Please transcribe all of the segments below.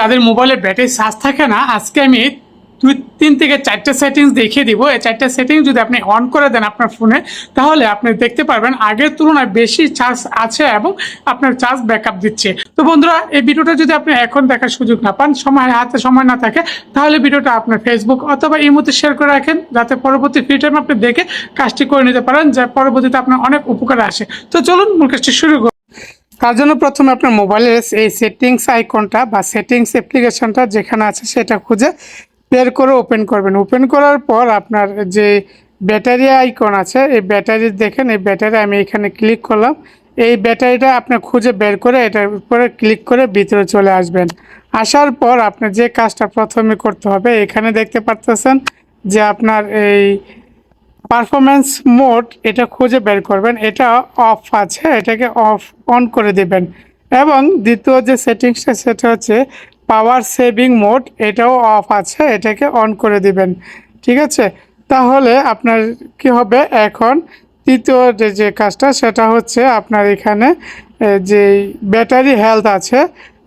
যাদের মোবাইলে battery charge থাকে না, আজকে আমি দুই তিন থেকে চারটে সেটিংস দেখিয়ে দিব। এই চারটে সেটিংস যদি আপনি অন করে দেন আপনার ফোনে তাহলে আপনি দেখতে পারবেন আগের তুলনায় বেশি চার্জ আছে এবং আপনার চার্জ ব্যাকআপ দিচ্ছে। তো বন্ধুরা, এই ভিডিওটা যদি আপনি এখন দেখার সুযোগ না পান, সময় হাতে সময় না থাকে, তাহলে ভিডিওটা আপনার ফেসবুক অথবা ইমোতে শেয়ার করে রাখেন, যাতে পরবর্তী ফ্রি টাইম আপনি দেখে কাজটি করে নিতে পারেন, যা পরবর্তীতে আপনার অনেক উপকার আসে। তো চলুন, মূল কাজটি শুরু তার জন্য প্রথমে আপনার মোবাইলের এই সেটিংস আইকনটা বা সেটিংস অ্যাপ্লিকেশনটা যেখানে আছে সেটা খুঁজে বের করে ওপেন করবেন। ওপেন করার পর আপনার যে ব্যাটারি আইকন আছে, এই ব্যাটারি দেখেন, এই ব্যাটারি আমি এখানে ক্লিক করলাম। এই ব্যাটারিটা আপনি খুঁজে বের করে এটার উপরে ক্লিক করে ভিতরে চলে আসবেন। আসার পর আপনার যে কাজটা প্রথমে করতে হবে, এখানে দেখতে পারতেছেন যে আপনার এই পারফরমেন্স মোড এটা খুঁজে বের করবেন। এটা অফ আছে, এটাকে অফ অন করে দিবেন। এবং দ্বিতীয় যে সেটিংসটা, সেটা হচ্ছে পাওয়ার সেভিং মোড এটাও অফ আছে, এটাকে অন করে দিবেন। ঠিক আছে? তাহলে আপনার কি হবে? এখন তৃতীয় যে কাজটা, সেটা হচ্ছে আপনার এখানে যে ব্যাটারি হেলথ আছে,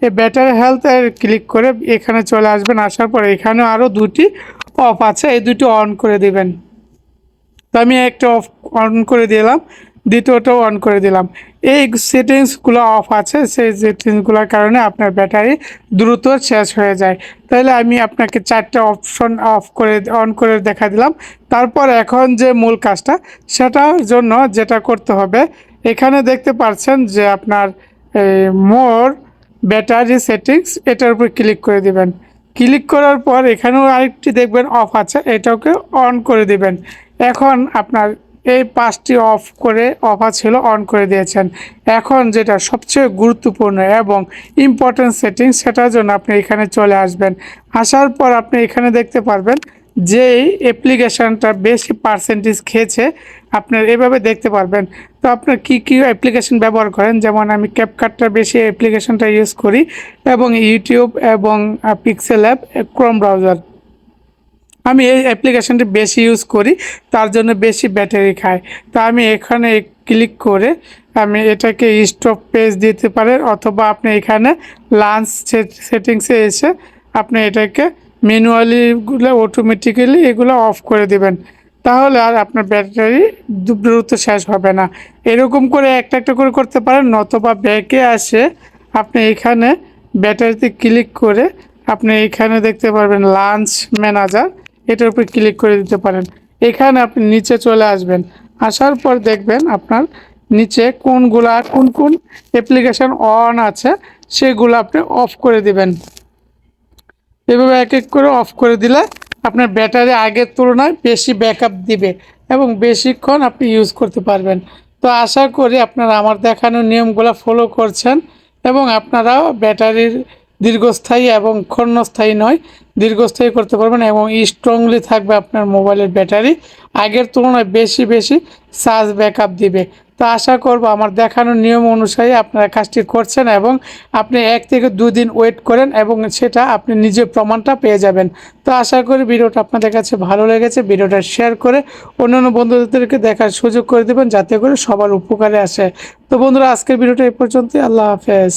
এই ব্যাটারি হেলথের ক্লিক করে এখানে চলে আসবেন। আসার পর এখানে আরও দুটি অফ আছে, এই দুটি অন করে দিবেন। তো আমি একটা অফ অন করে দিলাম, দ্বিতীয়টাও অন করে দিলাম। এই সেটিংসগুলো অফ আছে, সেই সেটিংসগুলোর কারণে আপনার ব্যাটারি দ্রুত শেষ হয়ে যায়। তাহলে আমি আপনাকে চারটে অপশন অফ করে অন করে দেখা দিলাম। তারপর এখন যে মূল কাজটা, সেটার জন্য যেটা করতে হবে, এখানে দেখতে পাচ্ছেন যে আপনার মোর ব্যাটারি সেটিংস এটার উপর ক্লিক করে দিবেন। ক্লিক করার পর এখানেও আরেকটি দেখবেন অফ আছে, এটাকে অন করে দিবেন। এখন আপনার এই পাঁচটি অফ করে অফার ছিল অন করে দিয়েছেন। এখন যেটা সবচেয়ে গুরুত্বপূর্ণ এবং ইম্পর্টেন্ট সেটিং সেটার জন্য আপনি এখানে চলে আসবেন। আসার পর আপনি এখানে দেখতে পারবেন যেই অ্যাপ্লিকেশানটা বেশি পার্সেন্টেজ খেয়েছে। আপনার এভাবে দেখতে পারবেন। তো আপনার কি কি অ্যাপ্লিকেশন ব্যবহার করেন? যেমন আমি ক্যাপকাটটা বেশি অ্যাপ্লিকেশনটা ইউজ করি এবং ইউটিউব এবং পিক্সেল অ্যাপ ক্রোম ব্রাউজার আমি এই অ্যাপ্লিকেশনটি বেশি ইউজ করি, তার জন্য বেশি ব্যাটারি খায়। তা আমি এখানে ক্লিক করে আমি এটাকে স্টপ পেজ দিতে পারেন, অথবা আপনি এখানে লাঞ্চ সেটিংসে এসে আপনি এটাকে ম্যানুয়ালিগুলো অটোমেটিক্যালি এগুলো অফ করে দেবেন। তাহলে আর আপনার ব্যাটারি দ্রুত শেষ হবে না। এরকম করে একটা একটা করে করতে পারেন, নতবা ব্যাকে আসে আপনি এখানে ব্যাটারিতে ক্লিক করে আপনি এখানে দেখতে পারবেন লাঞ্চ ম্যানেজার এটার উপর ক্লিক করে দিতে পারেন। এখানে আপনি নিচে চলে আসবেন। আসার পর দেখবেন আপনার নিচে কোনগুলা, কোন কোন অ্যাপ্লিকেশন অন আছে, সেগুলো আপনি অফ করে দিবেন। এভাবে এক এক করে অফ করে দিলে আপনার ব্যাটারি আগের তুলনায় বেশি ব্যাকআপ দিবে এবং বেশিক্ষণ আপনি ইউজ করতে পারবেন। তো আশা করি আপনারা আমার দেখানো নিয়মগুলো ফলো করছেন এবং আপনারাও ব্যাটারির দীর্ঘস্থায়ী এবং ক্ষণস্থায়ী নয়, দীর্ঘস্থায়ী করতে পারবেন এবং স্ট্রংলি থাকবে আপনার মোবাইলের ব্যাটারি। আগের তুলনায় বেশি বেশি চার্জ ব্যাকআপ দিবে। তো আশা করব আমার দেখানোর নিয়ম অনুসারে আপনারা কাজটি করছেন এবং আপনি এক থেকে দিন ওয়েট করেন এবং সেটা আপনি নিজে প্রমাণটা পেয়ে যাবেন। তো আশা করি ভিডিওটা আপনাদের কাছে ভালো লেগেছে, ভিডিওটা শেয়ার করে অন্যান্য বন্ধুদেরকে দেখার সুযোগ করে দেবেন, যাতে করে সবার উপকারে আসে। তো বন্ধুরা, আজকের ভিডিওটা এই পর্যন্তই, আল্লাহ হাফেজ।